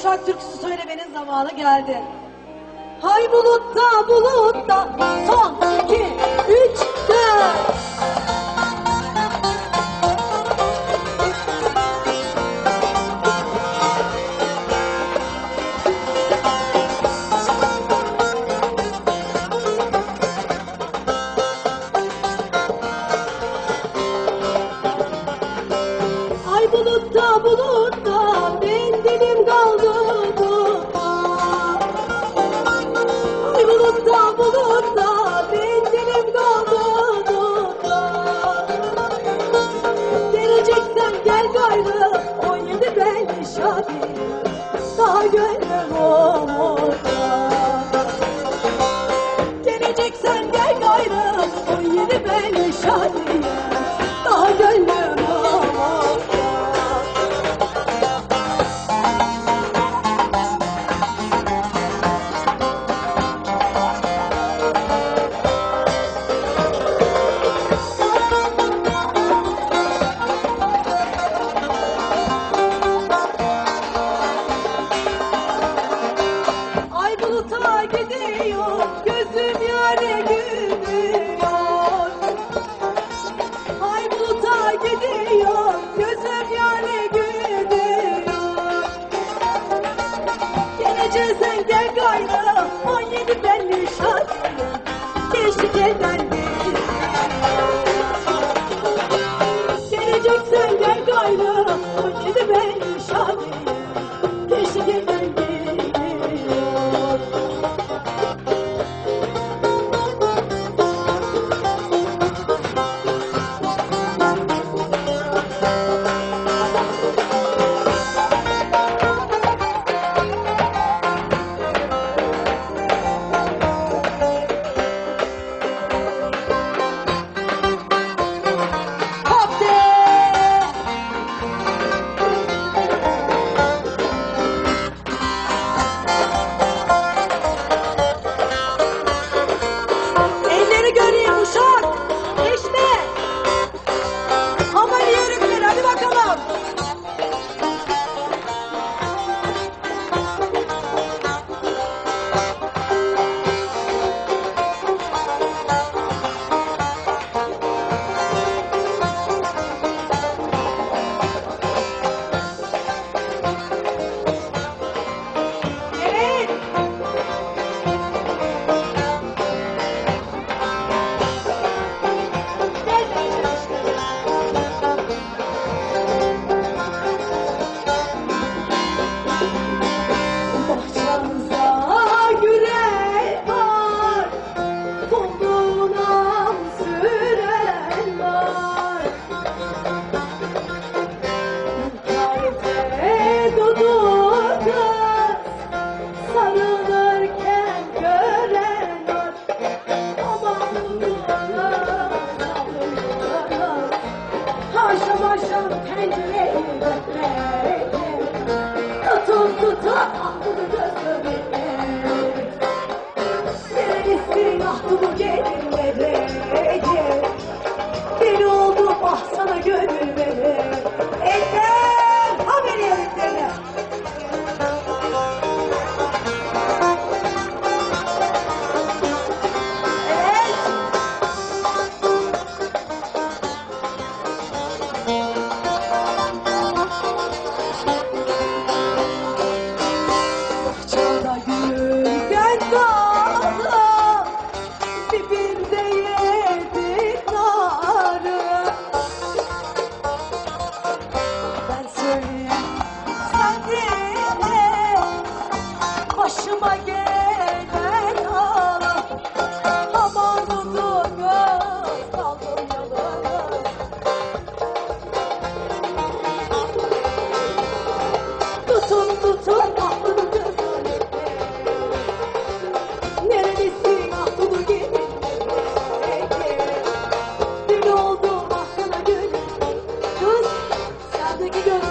Uşak türküsü söylemenin zamanı geldi. Hay bulutta bulutta son iki üç dört. Thank you guys.